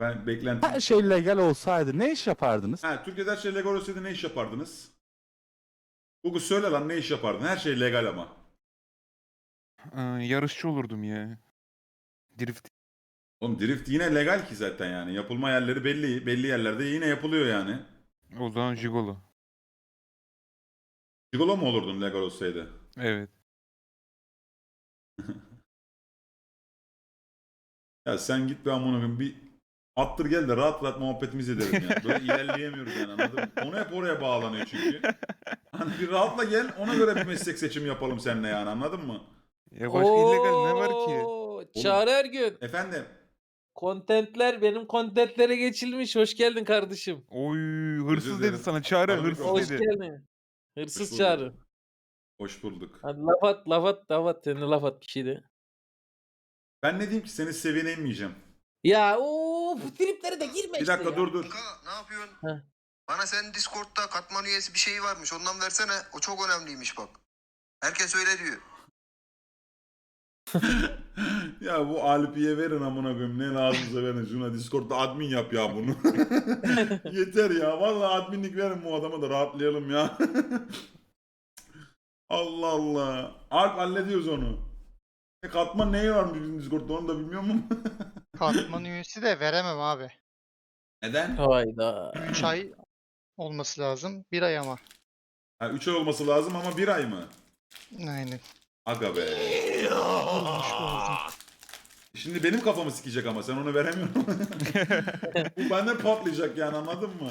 Ben beklentim. Her şey legal olsaydı ne iş yapardınız? Ha, Türkiye'de her şey legal olsaydı ne iş yapardınız? Google söyle lan ne iş yapardın? Her şey legal ama. Ee, yarışçı olurdum ya. Drift. Oğlum drift yine legal ki zaten yani. Yapılma yerleri belli. Belli yerlerde yine yapılıyor yani. O zaman Jigolo. Gigolo mu olurdun legal olsaydı? Evet. Ya sen git be amına koyayım bir attır gel de rahat rahat muhabbetimizi edelim ya. Böyle ilerleyemiyoruz yani anladın mı? Konu hep oraya bağlanıyor çünkü. Hani bir rahatla gel ona göre bir meslek seçimi yapalım seninle yani anladın mı? Ya başka illegal ne var ki? Oo, Çağrı Ergün. Efendim Kontentler benim kontentlere geçilmiş. Hoş geldin kardeşim. Oy hırsız dilerim. dedi sana çağrı Harbi hırsız Hoş dedi. geldin. Hoş Hırsız bulduk. Çağrı. hoş bulduk. Hadi laf at laf at laf at. Sen de laf at bir şey de. Ben ne diyeyim ki senin seviyene inmeyeceğim. Ya o bu triplere de girme Bir işte dakika ya. dur dur. Kanka ne yapıyorsun? Heh. Bana sen Discord'da katman üyesi bir şey varmış. Ondan versene. O çok önemliymiş bak. Herkes öyle diyor. ya bu Alpi'ye verin amına koyayım ne lazımsa verin şuna Discord'da admin yap ya bunu. Yeter ya vallahi adminlik verin bu adama da rahatlayalım ya. Allah Allah. Alp hallediyoruz onu. E katman neyi var bizim Discord'da onu da bilmiyorum ama. Katman üyesi de veremem abi. Neden? Hayda. 3 ay olması lazım. 1 ay ama. Ha 3 ay olması lazım ama 1 ay mı? Aynen. Aga be. Şimdi benim kafamı sikecek ama sen onu veremiyorsun. Bu benden patlayacak yani anladın mı?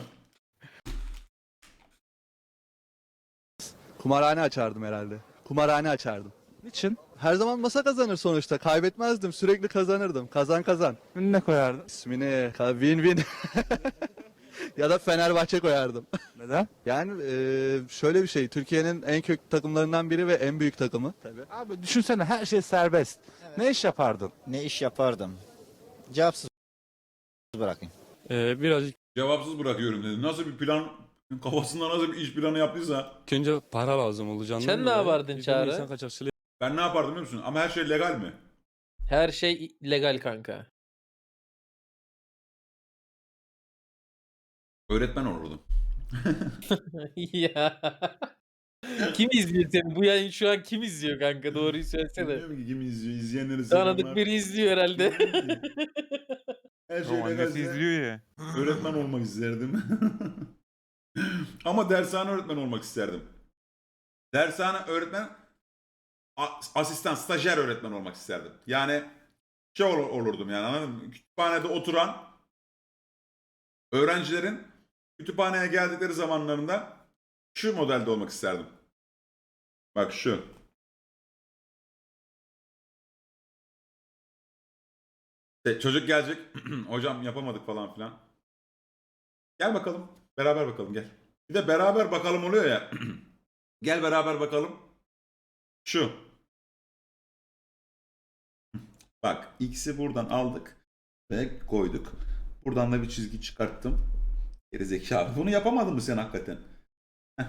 Kumarhane açardım herhalde. Kumarhane açardım. Niçin? Her zaman masa kazanır sonuçta. Kaybetmezdim. Sürekli kazanırdım. Kazan kazan. Ne koyardın? İsmini ka- win win. ya da Fenerbahçe koyardım. Neden? Yani eee, şöyle bir şey. Türkiye'nin en köklü takımlarından biri ve en büyük takımı. Tabii. Abi düşünsene her şey serbest. Ne iş yapardın? Ne iş yapardım? Cevapsız bırakayım. Ee, birazcık Cevapsız bırakıyorum dedi. Nasıl bir plan kafasında nasıl bir iş planı yaptıysa önce para lazım olacağını. Sen ne yapardın Çağrı? İnsan kaçakçılığı ben ne yapardım biliyor musun? Ama her şey legal mi? Her şey legal kanka. Öğretmen olurdum. ya. kim izliyor seni? Bu yayın şu an kim izliyor kanka? Doğruyu söylesene. Bilmiyorum ki kim izliyor. İzleyenleri Tanıdık selamlar. biri izliyor herhalde. Her şey annesi legalse izliyor ya. öğretmen olmak isterdim. Ama dershane öğretmen olmak isterdim. Dershane öğretmen asistan, stajyer öğretmen olmak isterdim. Yani şey ol- olurdum yani anladın mı? Kütüphanede oturan öğrencilerin kütüphaneye geldikleri zamanlarında şu modelde olmak isterdim. Bak şu. İşte çocuk gelecek. Hocam yapamadık falan filan. Gel bakalım. Beraber bakalım gel. Bir de beraber bakalım oluyor ya. gel beraber bakalım. Şu. Bak x'i buradan aldık ve koyduk. Buradan da bir çizgi çıkarttım. Geri zekalı. Bunu yapamadın mı sen hakikaten? Heh.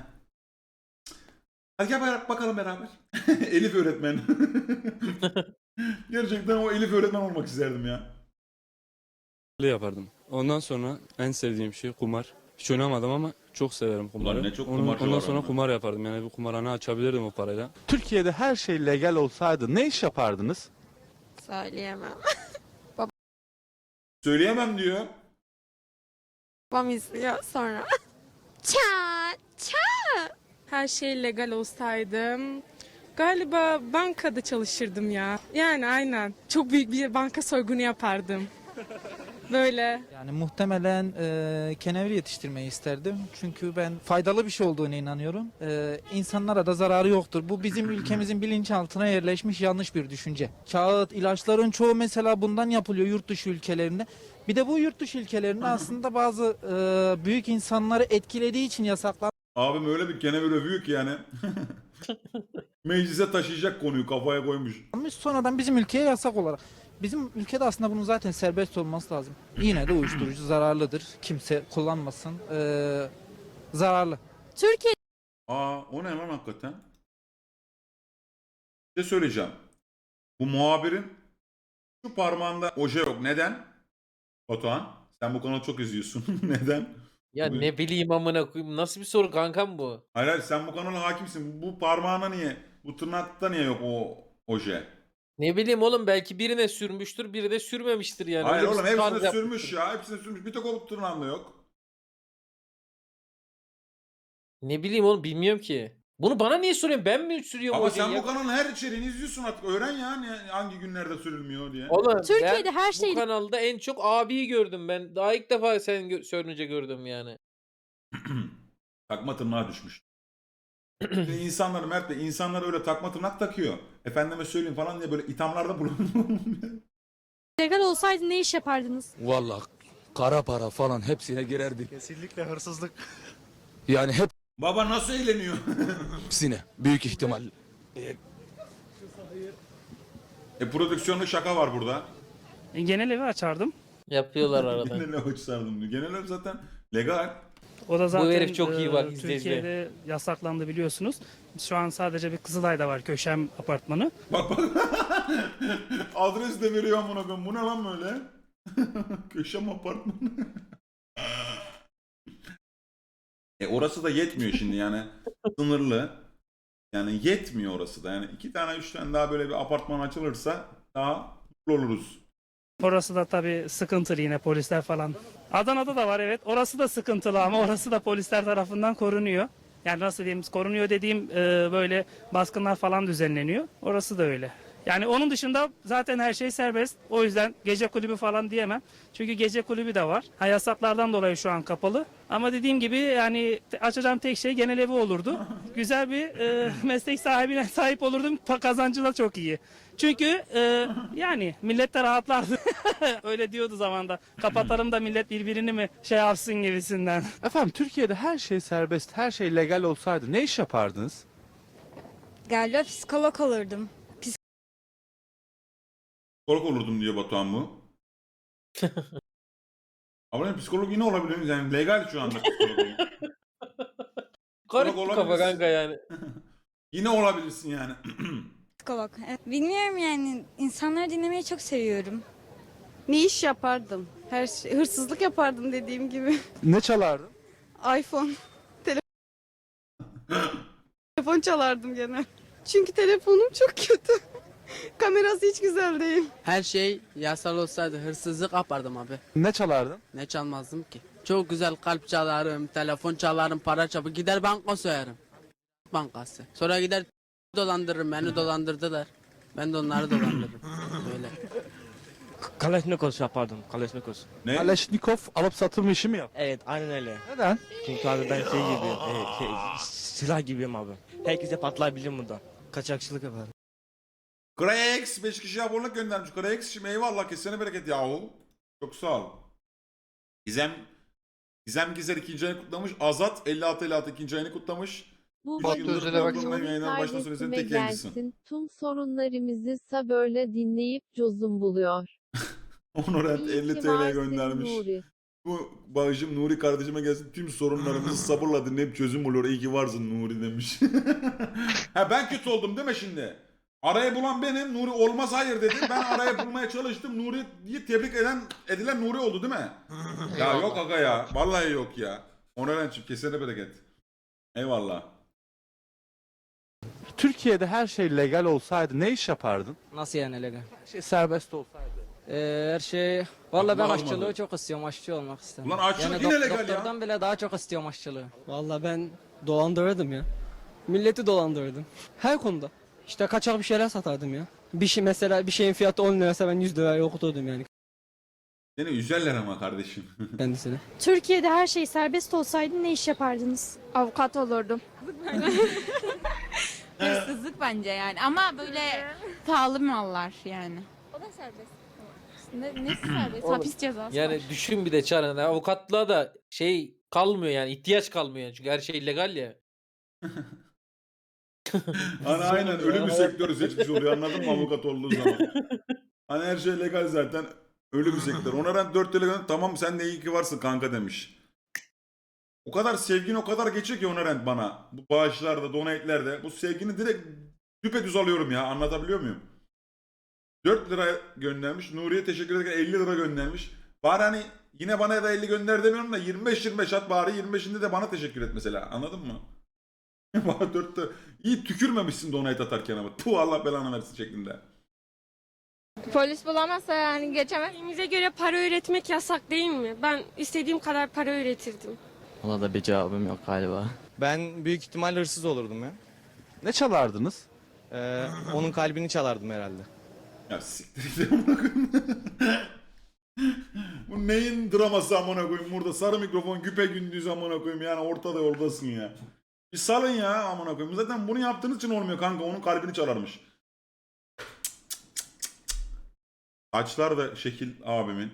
Hadi gel bakalım beraber. Elif öğretmen. Gerçekten o Elif öğretmen olmak isterdim ya. yapardım. Ondan sonra en sevdiğim şey kumar. Hiç oynamadım ama çok severim kumarı. ne çok Onun- kumarcı ondan var sonra onda. kumar yapardım. Yani bir kumarhane açabilirdim o parayla. Türkiye'de her şey legal olsaydı ne iş yapardınız? Söyleyemem. Söyleyemem diyor. Babam izliyor sonra. Ça, ça. Her şey legal olsaydım galiba bankada çalışırdım ya. Yani aynen. Çok büyük bir banka soygunu yapardım. Böyle. Yani muhtemelen e, kenevir yetiştirmeyi isterdim. Çünkü ben faydalı bir şey olduğuna inanıyorum. E, insanlara da zararı yoktur. Bu bizim ülkemizin bilinçaltına yerleşmiş yanlış bir düşünce. Kağıt, ilaçların çoğu mesela bundan yapılıyor yurt dışı ülkelerinde. Bir de bu yurt dışı ülkelerinde aslında bazı e, büyük insanları etkilediği için yasaklanmış. Abim öyle bir kenevir övüyor ki yani. Meclise taşıyacak konuyu kafaya koymuş. Sonradan bizim ülkeye yasak olarak. Bizim ülkede aslında bunun zaten serbest olması lazım. Yine de uyuşturucu zararlıdır. Kimse kullanmasın. E, zararlı. Türkiye Aa o ne lan hakikaten? Bir şey söyleyeceğim. Bu muhabirin şu parmağında oje yok. Neden? Batuhan Sen bu kanalı çok izliyorsun. Neden? Ya Buyur. ne bileyim amına koyayım. Nasıl bir soru kankam bu? Hayır hayır sen bu kanala hakimsin. Bu parmağına niye? Bu tırnakta niye yok o oje? Ne bileyim oğlum belki birine sürmüştür, biri de sürmemiştir yani. Hayır Öyle bir oğlum hepsine standart- sürmüş ya. Hepsine sürmüş. Bir tek o tırnağında yok. Ne bileyim oğlum bilmiyorum ki. Bunu bana niye soruyorsun? Ben mi sürüyorum Ama sen ya? bu kanalın her içeriğini izliyorsun artık. Öğren ya ne- hangi günlerde sürülmüyor diye. Oğlum Türkiye'de her şey bu kanalda en çok abiyi gördüm ben. Daha ilk defa sen gö- söyleyince gördüm yani. takma tırnağa düşmüş. Şimdi insanlar Mert Bey insanlar öyle takma tırnak takıyor. Efendime söyleyeyim falan diye böyle ithamlarda bulunuyor. Legal olsaydı ne iş yapardınız? Vallahi kara para falan hepsine girerdik. Kesinlikle hırsızlık. Yani Baba nasıl eğleniyor? hepsine büyük ihtimal. e prodüksiyonlu şaka var burada. Genel evi açardım. Yapıyorlar arada. Genel ev sardım diyor. Genel ev zaten legal. O da zaten herif çok iyi bak, e, izle, izle. Türkiye'de yasaklandı biliyorsunuz. Şu an sadece bir Kızılay'da var Köşem apartmanı. Bak bak. Adres de veriyor amına koyayım. Bu ne lan böyle? Köşem apartmanı. e orası da yetmiyor şimdi yani. Sınırlı. Yani yetmiyor orası da. Yani iki tane üç tane daha böyle bir apartman açılırsa daha mutlu oluruz. Orası da tabii sıkıntılı yine polisler falan. Adana'da da var evet. Orası da sıkıntılı ama orası da polisler tarafından korunuyor. Yani nasıl diyeyim korunuyor dediğim e, böyle baskınlar falan düzenleniyor. Orası da öyle. Yani onun dışında zaten her şey serbest. O yüzden gece kulübü falan diyemem. Çünkü gece kulübü de var. Ha, yasaklardan dolayı şu an kapalı. Ama dediğim gibi yani açacağım tek şey genel evi olurdu. Güzel bir e, meslek sahibine sahip olurdum. Kazancı da çok iyi. Çünkü e, yani millet de rahatlardı. Öyle diyordu zamanda. Kapatalım da millet birbirini mi şey yapsın gibisinden. Efendim Türkiye'de her şey serbest, her şey legal olsaydı ne iş yapardınız? Galiba psikolog olurdum. Psikolog olurdum diyor Batuhan bu. Ama yani psikolog yine olabiliyor. Yani legal şu anda psikolog olmak. Garip bir kafa olabilirsin. kanka yani. Yine olabilirsin yani. Psikolog. Bilmiyorum yani insanları dinlemeyi çok seviyorum. Ne iş yapardım? Her şey, hırsızlık yapardım dediğim gibi. Ne çalardın? iPhone. Tele- Telefon çalardım gene. Çünkü telefonum çok kötü. Kamerası hiç güzel değil. Her şey yasal olsaydı hırsızlık yapardım abi. Ne çalardın? Ne çalmazdım ki? Çok güzel kalp çalarım, telefon çalarım, para çabuk gider banka soyarım. Bankası. Sonra gider dolandırırım, beni dolandırdılar. Ben de onları dolandırırım. Böyle. Kalashnikov yapardım. Kalashnikov. Ne? Kaleşnikov alıp satılma işi mi yap? Evet aynen öyle. Neden? Çünkü abi ben şey gibiyim. e, şey, silah gibiyim abi. Herkese patlayabilirim burada. Kaçakçılık yaparım. Krex 5 kişi abonelik göndermiş. Krex şimdi eyvallah kesene bereket yahu. Çok sağ ol. Gizem Gizem Gizer ikinci ayını kutlamış. Azat 56 56 ikinci ayını kutlamış. Bu Batu Özel'e bak. programın yayınlarına baştan sonra izledim tek yayıncısın. Tüm sorunlarımızı sabırla dinleyip çözüm buluyor. Honorant 50 TL göndermiş. Bu bağışım Nuri kardeşime gelsin tüm sorunlarımızı sabırla dinleyip çözüm buluyor. İyi ki varsın Nuri demiş. ha ben kötü oldum değil mi şimdi? Arayı bulan benim. Nuri olmaz hayır dedi. Ben arayı bulmaya çalıştım. Nuri'yi tebrik eden edilen Nuri oldu değil mi? ya yok aga ya. Vallahi yok ya. Honorant'cığım kesene bereket. Eyvallah. Türkiye'de her şey legal olsaydı ne iş yapardın? Nasıl yani legal? Her şey serbest olsaydı. her şey... Valla ben aşçılığı çok istiyorum, aşçı olmak istiyorum. Ulan aşçılık yine legal ya. bile daha çok istiyorum aşçılığı. Valla ben dolandırırdım ya. Milleti dolandırırdım. Her konuda. İşte kaçak bir şeyler satardım ya. Bir şey mesela bir şeyin fiyatı 10 liraysa ben 100 liraya okuturdum yani Seni üzerler ama kardeşim. kendisine. Türkiye'de her şey serbest olsaydı ne iş yapardınız? Avukat olurdum. Hırsızlık bence yani ama böyle pahalı mallar yani. O da serbest. Ne, nesi serbest? Oğlum, Hapis cezası Yani düşün bir de hani Avukatlığa da şey kalmıyor yani. ihtiyaç kalmıyor yani. Çünkü her şey legal ya. Hani aynen ölü bir sektörü seçmiş oluyor anladın mı avukat olduğu zaman. Hani her şey legal zaten ölü bir sektör. Ona rent 4 TL gönder- tamam sen de iyi ki varsın kanka demiş. O kadar sevgin o kadar geçiyor ki ona rent bana. Bu bağışlarda, donate'lerde. Bu sevgini direkt düpedüz alıyorum ya anlatabiliyor muyum? 4 lira göndermiş. Nuriye teşekkür ederken 50 lira göndermiş. Bari hani yine bana da 50 gönder demiyorum da 25-25 at bari 25'inde de bana teşekkür et mesela. Anladın mı? Bana dörtte iyi tükürmemişsin donate atarken ama. Puh Allah belanı versin şeklinde. Polis bulamazsa yani geçemez. Bize göre para öğretmek yasak değil mi? Ben istediğim kadar para öğretirdim. Ona da bir cevabım yok galiba. Ben büyük ihtimal hırsız olurdum ya. Ne çalardınız? Ee, onun kalbini çalardım herhalde. Ya siktir git amına koyayım. Bu neyin draması amına koyayım burada sarı mikrofon güpe gündüz amına koyayım yani ortada yoldasın ya. Bir salın ya amına koyayım. Zaten bunu yaptığınız için olmuyor kanka onun kalbini çalarmış. Saçlar da şekil abimin.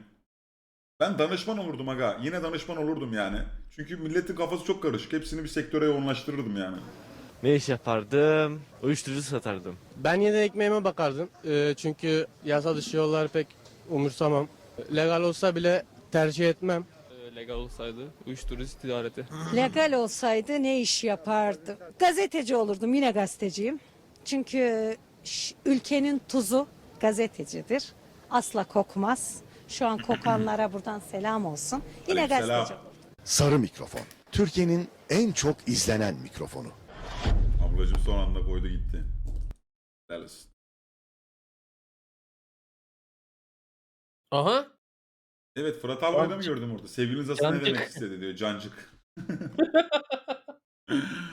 Ben danışman olurdum aga. Yine danışman olurdum yani. Çünkü milletin kafası çok karışık. Hepsini bir sektöre yoğunlaştırırdım yani. Ne iş yapardım? Uyuşturucu satardım. Ben yine ekmeğime bakardım. Ee, çünkü yasa dışı yollar pek umursamam. Legal olsa bile tercih etmem. Legal olsaydı uyuşturucu ticareti. Legal olsaydı ne iş yapardım? Gazeteci olurdum. Yine gazeteciyim. Çünkü ülkenin tuzu gazetecidir. Asla kokmaz. Şu an kokanlara buradan selam olsun. Yine gazeteci olurdum. Sarı mikrofon. Türkiye'nin en çok izlenen mikrofonu. Ablacım son anda koydu gitti. Helal olsun. Aha. Evet Fırat Albay'da mı Cancık. gördüm orada? Sevgiliniz aslında ne demek istedi diyor. Cancık.